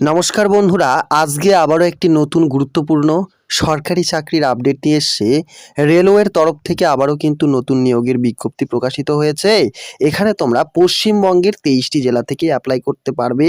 নমস্কার বন্ধুরা, আজকে আবারও একটি নতুন গুরুত্বপূর্ণ সরকারি চাকরির আপডেট নিয়ে এসছে। রেলওয়ের তরফ থেকে আবারও কিন্তু নতুন নিয়োগের বিজ্ঞপ্তি প্রকাশিত হয়েছে। এখানে তোমরা পশ্চিমবঙ্গের তেইশটি জেলা থেকে অ্যাপ্লাই করতে পারবে।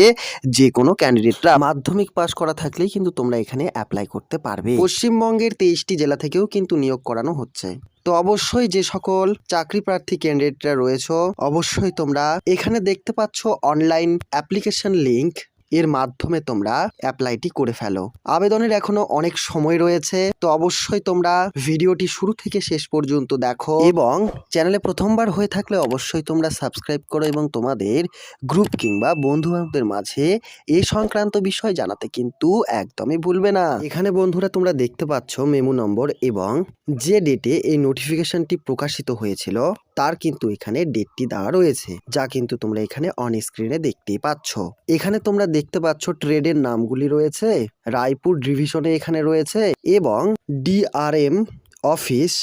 যে কোনো ক্যান্ডিডেটরা মাধ্যমিক পাশ করা থাকলেই কিন্তু তোমরা এখানে অ্যাপ্লাই করতে পারবে। পশ্চিমবঙ্গের তেইশটি জেলা থেকেও কিন্তু নিয়োগ করানো হচ্ছে। তো অবশ্যই যে সকল চাকরি প্রার্থী ক্যান্ডিডেটরা রয়েছে, অবশ্যই তোমরা এখানে দেখতে পাচ্ছ অনলাইন অ্যাপ্লিকেশন লিংক এর মাধ্যমে তোমরা অ্যাপ্লাইটি করে ফেলো। আবেদনের এখনও অনেক সময় রয়েছে, তো অবশ্যই তোমরা ভিডিওটি শুরু থেকে শেষ পর্যন্ত দেখো এবং চ্যানেলে প্রথমবার হয়ে থাকলে অবশ্যই তোমরা সাবস্ক্রাইব করো এবং তোমাদের গ্রুপ কিংবা বন্ধু বান্ধবদের মাঝে এ সংক্রান্ত বিষয় জানাতে কিন্তু একদমই ভুলবে না। এখানে বন্ধুরা তোমরা দেখতে পাচ্ছ মেমো নম্বর এবং যে ডেটে এই নোটিফিকেশনটি প্রকাশিত হয়েছিল, তার কিন্তু এখানে ডেটটি দেওয়া রয়েছে, যা কিন্তু তোমরা এখানে অন স্ক্রিনে দেখতেই পাচ্ছ। এখানে তোমরা দেখতে পাচ্ছ ট্রেডের নামগুলি রয়েছে। রায়পুর ডিভিশনে এখানে রয়েছে এবং DRM office,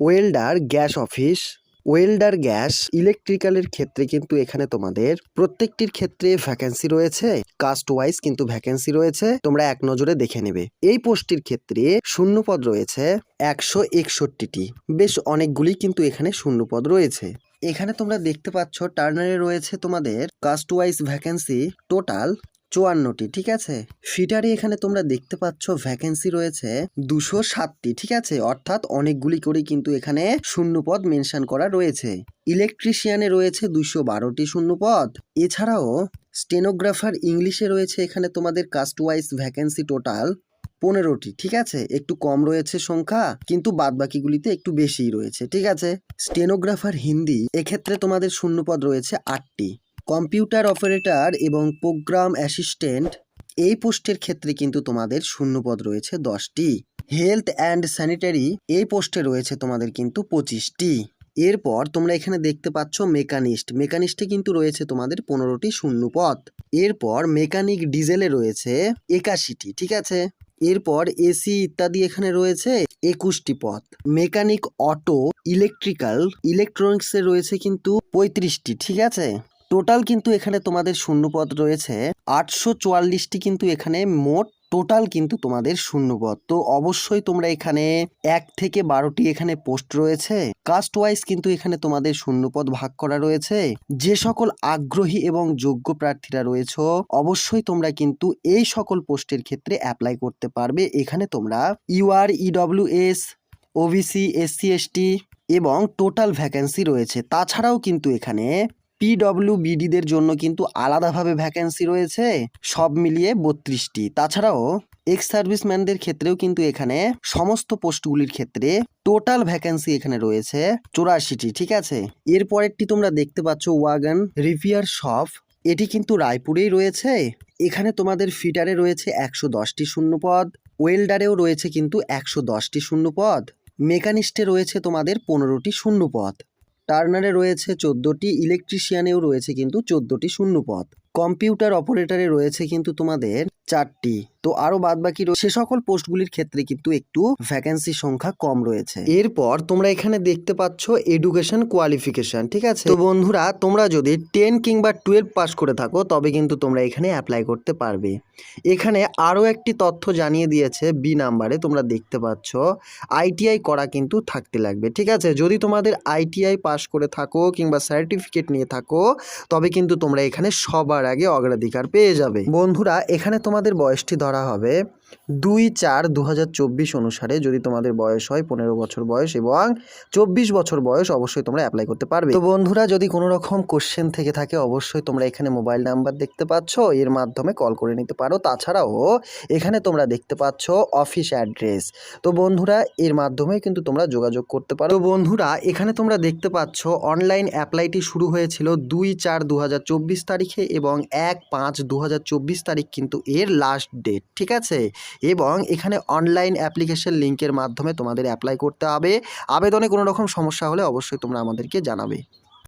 welder gas office, welder gas ইলেকট্রিক্যালের ক্ষেত্রে কিন্তু এখানে তোমাদের প্রত্যেকটির ক্ষেত্রে ভ্যাকেন্সি রয়েছে। কাস্ট ওয়াইজ কিন্তু ভ্যাকেন্সি রয়েছে। তোমরা এক নজরে দেখে নেবে। এই পোস্টটির ক্ষেত্রে শূন্যপদ রয়েছে একশো একষট্টিটি। বেশ অনেকগুলি কিন্তু এখানে শূন্যপদ রয়েছে। এখানে তোমরা দেখতে পাচ্ছ টার্নারে রয়েছে তোমাদের কাস্ট ওয়াইজ ভ্যাকেন্সি টোটাল চুয়ান্নটি, ঠিক আছে? ফিটারে এখানে তোমরা দেখতে পাচ্ছ ভ্যাকেন্সি রয়েছে দুশো সাতটি, ঠিক আছে? অর্থাৎ অনেকগুলি করে কিন্তু এখানে শূন্যপদ মেনশন করা রয়েছে। ইলেকট্রিশিয়ানে রয়েছে দুশো বারোটি শূন্যপদ। এছাড়াও স্টেনোগ্রাফার ইংলিশে রয়েছে এখানে তোমাদের কাস্ট ওয়াইজ ভ্যাকেন্সি টোটাল পনেরোটি, ঠিক আছে? একটু কম রয়েছে সংখ্যা, কিন্তু বাদবাকিগুলিতে একটু বেশিই রয়েছে, ঠিক আছে? স্টেনোগ্রাফার হিন্দি, এক্ষেত্রে তোমাদের শূন্যপদ রয়েছে আটটি। কম্পিউটার অপারেটর এবং প্রোগ্রাম অ্যাসিস্ট্যান্ট, এই পোস্টের ক্ষেত্রে কিন্তু তোমাদের শূন্যপদ রয়েছে দশটি। হেলথ অ্যান্ড স্যানিটারি, এই পোস্টে রয়েছে তোমাদের কিন্তু পঁচিশটি। এরপর তোমরা এখানে দেখতে পাচ্ছ মেকানিস্ট। মেকানিস্টে কিন্তু রয়েছে তোমাদের পনেরোটি শূন্যপদ। এরপর মেকানিক ডিজেলে রয়েছে একাশিটি, ঠিক আছে? এরপর এসি ইত্যাদি এখানে রয়েছে একুশটি পদ। মেকানিক অটো, ইলেকট্রিক্যাল, ইলেকট্রনিক্সে রয়েছে কিন্তু পঁয়ত্রিশটি, ঠিক আছে? টোটাল কিন্তু এখানে তোমাদের শূন্যপদ রয়েছে। আটশো চুয়াল্লিশটি কিন্তু এখানে মোট টোটাল কিন্তু তোমাদের শূন্যপদ। তো অবশ্যই তোমরা এখানে এক থেকে বারোটি এখানে পোস্ট রয়েছে। কাস্ট ওয়াইজ কিন্তু এখানে তোমাদের শূন্যপদ ভাগ করা রয়েছে। যে সকল আগ্রহী এবং যোগ্য প্রার্থীরা রয়েছে, অবশ্যই তোমরা কিন্তু এই সকল পোস্টের ক্ষেত্রে অ্যাপ্লাই করতে পারবে। এখানে তোমরা ইউআর ইডব্লিউএস ওবিসি এসসি এবং টোটাল ভ্যাকেন্সি রয়েছে। তাছাড়াও কিন্তু এখানে পিডব্লিউবিডিদের জন্য কিন্তু আলাদাভাবে ভ্যাকেন্সি রয়েছে, সব মিলিয়ে বত্রিশটি। তাছাড়াও এক্স সার্ভিসম্যানদের ক্ষেত্রেও কিন্তু এখানে সমস্ত পোস্টগুলির ক্ষেত্রে টোটাল ভ্যাকেন্সি এখানে রয়েছে চৌরাশিটি, ঠিক আছে? এরপরেরটি তোমরা দেখতে পাচ্ছ ওয়াগান রিভিয়ার শপ এটি কিন্তু রায়পুরেই রয়েছে। এখানে তোমাদের ফিটারে রয়েছে একশো দশটি শূন্যপদ, ওয়েল্ডারেও রয়েছে কিন্তু একশো দশটি শূন্যপদ, মেকানিস্টে রয়েছে তোমাদের পনেরোটি শূন্যপদ। টার্নারে রয়েছে চোদ্দোটি ইলেকট্রিশিয়ানেও রয়েছে কিন্তু চোদ্দোটি শূন্যপদ কম্পিউটার অপারেটারে রয়েছে কিন্তু তোমাদের চারটি। তো আরও বাদ বাকি সে সকল পোস্টগুলির ক্ষেত্রে কিন্তু একটু ভ্যাকেন্সি সংখ্যা কম রয়েছে। এরপর তোমরা এখানে দেখতে পাচ্ছ এডুকেশন কোয়ালিফিকেশন ঠিক আছে? তো বন্ধুরা, তোমরা যদি টেন কিংবা টুয়েলভ পাস করে থাকো, তবে কিন্তু তোমরা এখানে অ্যাপ্লাই করতে পারবে। এখানে আরও একটি তথ্য জানিয়ে দিয়েছে বি নাম্বারে তোমরা দেখতে পাচ্ছ আইটিআই করা কিন্তু থাকতে লাগবে, ঠিক আছে? যদি তোমাদের আইটিআই পাস করে থাকো কিংবা সার্টিফিকেট নিয়ে থাকো, তবে কিন্তু তোমরা এখানে সবার আগে অগ্রাধিকার পেয়ে যাবে। বন্ধুরা, এখানে তোমাদের বয়সটি ধরা হবে। দুই চার দু অনুসারে যদি তোমাদের বয়স হয় পনেরো বছর বয়স এবং চব্বিশ বছর বয়স, অবশ্যই তোমরা অ্যাপ্লাই করতে পারবে। তো বন্ধুরা, যদি কোনো রকম কোশ্চেন থেকে থাকে, অবশ্যই তোমরা এখানে মোবাইল নাম্বার দেখতে পাচ্ছ। এর মাধ্যমে কল করে নিতে পারো। তাছাড়াও এখানে তোমরা দেখতে পাচ্ছ অফিস অ্যাড্রেস তো বন্ধুরা, এর মাধ্যমে কিন্তু তোমরা যোগাযোগ করতে পারো। তো বন্ধুরা, এখানে তোমরা দেখতে পাচ্ছ অনলাইন অ্যাপ্লাইটি শুরু হয়েছিল দুই চার দু তারিখে এবং এক পাঁচ দু তারিখ কিন্তু এর লাস্ট ডেট ঠিক আছে? এবং এখানে অনলাইন অ্যাপ্লিকেশন লিঙ্কের মাধ্যমে তোমাদের অ্যাপ্লাই করতে হবে। আবেদনে কোনো রকম সমস্যা হলে অবশ্যই তোমরা আমাদেরকে জানাবে।